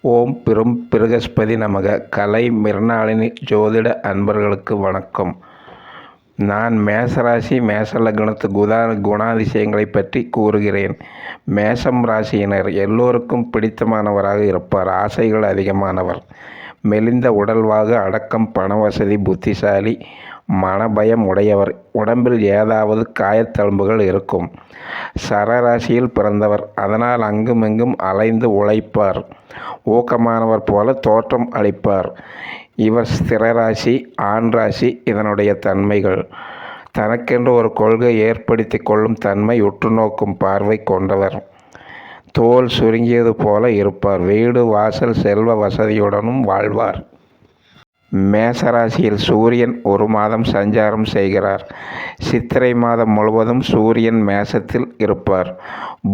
ஓம் பிரும் பிருகஸ்பதி நமக. கலை மிருணாளினி ஜோதிட அன்பர்களுக்கு வணக்கம். நான் மேசராசி மேச லக்னத்து குதா குணாதிசயங்களை பற்றி கூறுகிறேன். மேசம் ராசியினர் எல்லோருக்கும் பிடித்தமானவராக இருப்பார். ஆசைகள் அதிகமானவர். மெலிந்த உடல்வாக அடக்கம் பணவசதி புத்திசாலி மனபயம் உடையவர். உடம்பில் ஏதாவது காயத்தழும்புகள் இருக்கும். சரராசியில் பிறந்தவர். அதனால் அங்குமிங்கும் அலைந்து உழைப்பார். ஊக்கமானவர் போல தோற்றம் அளிப்பார். இவர் ஸ்திரராசி ஆண் ராசி இதனுடைய தன்மைகள். தனக்கென்று ஒரு கொள்கை ஏற்படுத்தி கொள்ளும் தன்மை உற்று நோக்கும் பார்வை கொண்டவர். தோல் சுருங்கியது போல இருப்பார். வீடு வாசல் செல்வ வசதியுடனும் வாழ்வார். மேசராசியில் சூரியன் ஒரு மாதம் சஞ்சாரம் செய்கிறார். சித்திரை மாதம் முழுவதும் சூரியன் மேசத்தில் இருப்பார்.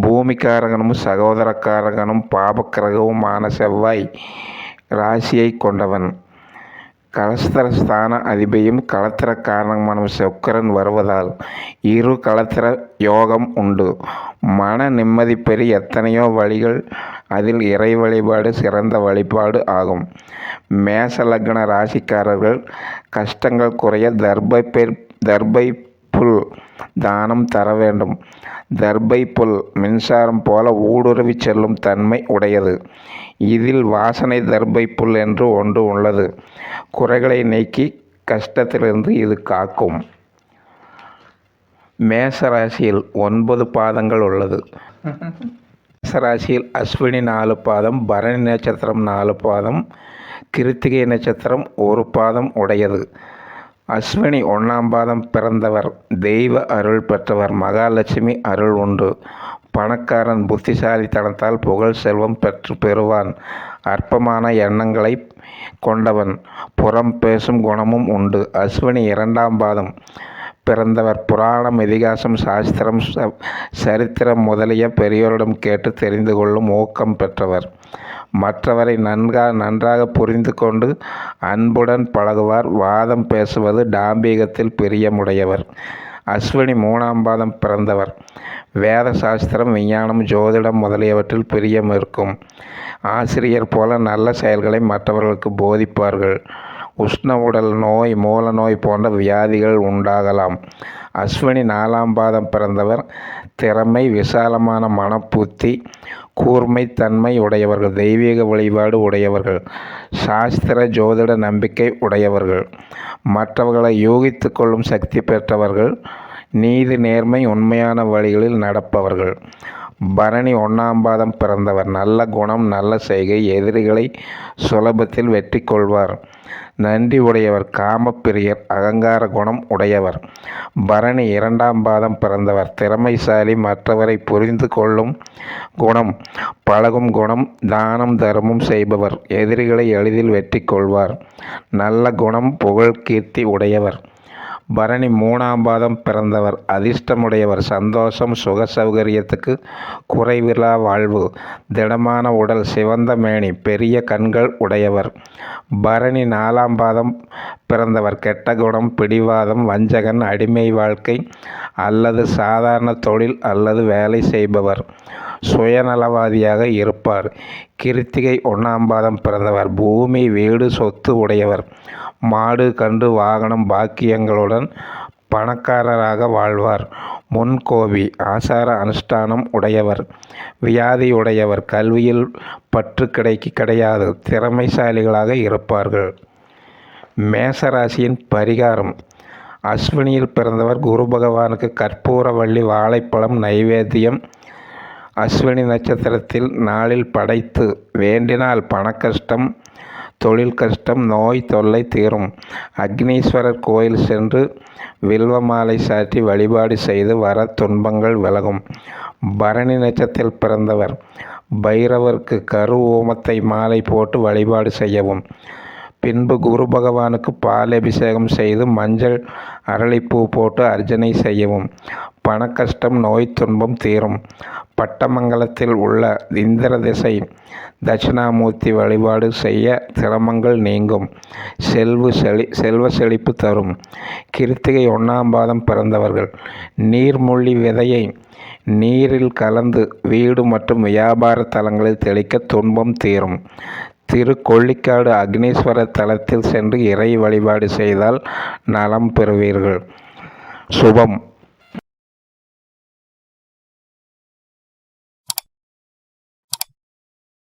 பூமிக்காரகனும் சகோதரக்காரகனும் பாபக்கிரகவுமான செவ்வாய் ராசியை கொண்டவன். கலஸ்தர ஸ்தான அதிபதியும் களத்திர காரணமான சுக்கரன் வருவதால் இரு களத்திர யோகம் உண்டு. மன நிம்மதி பெறி எத்தனையோ வழிகள் அதில் இறை வழிபாடு சிறந்த வழிபாடு ஆகும். மேச லக்ன ராசிக்காரர்கள் கஷ்டங்கள் குறைய தர்பை பெர் தர்பை புல் தானம் தர வேண்டும். தர்பை புல் மின்சாரம் போல ஊடுருவி செல்லும் தன்மை உடையது. இதில் வாசனை தர்பை புல் என்று ஒன்று உள்ளது. குறைகளை நீக்கி கஷ்டத்திலிருந்து இது காக்கும். மேசராசியில் ஒன்பது பாதங்கள் உள்ளது. மேசராசியில் அஸ்வினி நாலு பாதம் பரணி நட்சத்திரம் நாலு பாதம் கிருத்திகை நட்சத்திரம் ஒரு பாதம் உடையது. அஸ்வினி ஒன்றாம் பாதம் பிறந்தவர் தெய்வ அருள் பெற்றவர் மகாலட்சுமி அருள் உண்டு. பணக்காரன் புத்திசாலித்தனத்தால் புகழ் செல்வம் பெற்று பெறுவான். அற்பமான எண்ணங்களை கொண்டவன் புறம் பேசும் குணமும் உண்டு. அஸ்வினி இரண்டாம் பாதம் பிறந்தவர் புராணம் இதிகாசம் சாஸ்திரம் சரித்திரம் முதலிய பெரியோரிடம் கேட்டு தெரிந்து கொள்ளும் ஊக்கம் பெற்றவர். மற்றவரை நன்கா நன்றாக புரிந்து கொண்டு அன்புடன் பழகுவார். வாதம் பேசுவது டாம்பீகத்தில் பிரியமுடையவர். அஸ்வினி மூணாம் பாதம் பிறந்தவர். வேத சாஸ்திரம் விஞ்ஞானம் ஜோதிடம் முதலியவற்றில் பிரியம் இருக்கும். ஆசிரியர் போல நல்ல செயல்களை மற்றவர்களுக்கு போதிப்பார்கள். உஷ்ண உடல் நோய் மூல நோய் போன்ற வியாதிகள் உண்டாகலாம். அஸ்வினி நாலாம் பாதம் பிறந்தவர். திறமை விசாலமான மனப்புத்தி கூர்மைத்தன்மை உடையவர்கள் தெய்வீக வழிபாடு உடையவர்கள் சாஸ்திர ஜோதிட நம்பிக்கை உடையவர்கள். மற்றவர்களை யூகித்து கொள்ளும் சக்தி பெற்றவர்கள் நீதி நேர்மை உண்மையான வழிகளில் நடப்பவர்கள். பரணி ஒன்றாம் பாதம் பிறந்தவர். நல்ல குணம் நல்ல செய்கை எதிரிகளை சுலபத்தில் வெற்றி கொள்வார் நன்றி உடையவர் காமப்பிரியர் அகங்கார குணம் உடையவர். பரணி இரண்டாம் பாதம் பிறந்தவர் திறமைசாலி மற்றவரை புரிந்து கொள்ளும் குணம் பழகும் குணம் தானம் தர்மம் செய்பவர் எதிரிகளை எளிதில் வெற்றி கொள்வார் நல்ல குணம் புகழ் கீர்த்தி உடையவர். பரணி மூணாம் பாதம் பிறந்தவர். அதிர்ஷ்டமுடையவர் சந்தோஷம் சுக சௌகரியத்துக்கு குறைவில்லா வாழ்வு திடமான உடல் சிவந்த மேனி பெரிய கண்கள் உடையவர். பரணி நாலாம் பாதம் பிறந்தவர் கெட்ட குணம் பிடிவாதம் வஞ்சகன் அடிமை வாழ்க்கை அல்லது சாதாரண தொழில் அல்லது வேலை செய்பவர். சுயநலவாதியாக இருப்பார். கிருத்திகை ஒன்றாம் பாதம் பிறந்தவர். பூமி வீடு சொத்து உடையவர். மாடு கண்டு வாகனம் பாக்கியங்களுடன் பணக்காரராக வாழ்வார். முன்கோபி ஆசார அனுஷ்டானம் உடையவர். வியாதி உடையவர். கல்வியில் பற்று கிடைக்கு கிடையாது. திறமைசாலிகளாக இருப்பார்கள். மேசராசியின் பரிகாரம். அஸ்வினியில் பிறந்தவர் குரு பகவானுக்கு கற்பூரவள்ளி வாழைப்பழம் நைவேத்தியம். அஸ்வினி நட்சத்திரத்தில் நாளில் படைத்து வேண்டினால் பணக்கஷ்டம் தொழில் கஷ்டம் நோய் தொல்லை தீரும். அக்னீஸ்வரர் கோயில் சென்று வில்வ மாலை சாற்றி வழிபாடு செய்து வர துன்பங்கள் விலகும். பரணி நட்சத்திரத்தில் பிறந்தவர் பைரவருக்கு கரு ஓமத்தை மாலை போட்டு வழிபாடு செய்யவும். பின்பு குரு பகவானுக்கு பால் அபிஷேகம் செய்து மஞ்சள் அரளிப்பூ போட்டு அர்ச்சனை செய்யவும். பணக்கஷ்டம் நோய் துன்பம் தீரும். பட்டமங்கலத்தில் உள்ள இந்திர திசை தட்சிணாமூர்த்தி வழிபாடு செய்ய சிரமங்கள் நீங்கும். செல்வ செழி செல்வ செழிப்பு தரும். கிருத்திகை ஒன்றாம் பாதம் பிறந்தவர்கள். நீர்மொழி விதையை நீரில் கலந்து வீடு மற்றும் வியாபார தலங்களில் தெளிக்க துன்பம் தீரும். திருக்கொள்ளிக்காடு அக்னீஸ்வர அக்னீஸ்வரர் தலத்தில் சென்று இறை வழிபாடு செய்தால் நலம் பெறுவீர்கள். சுபம்.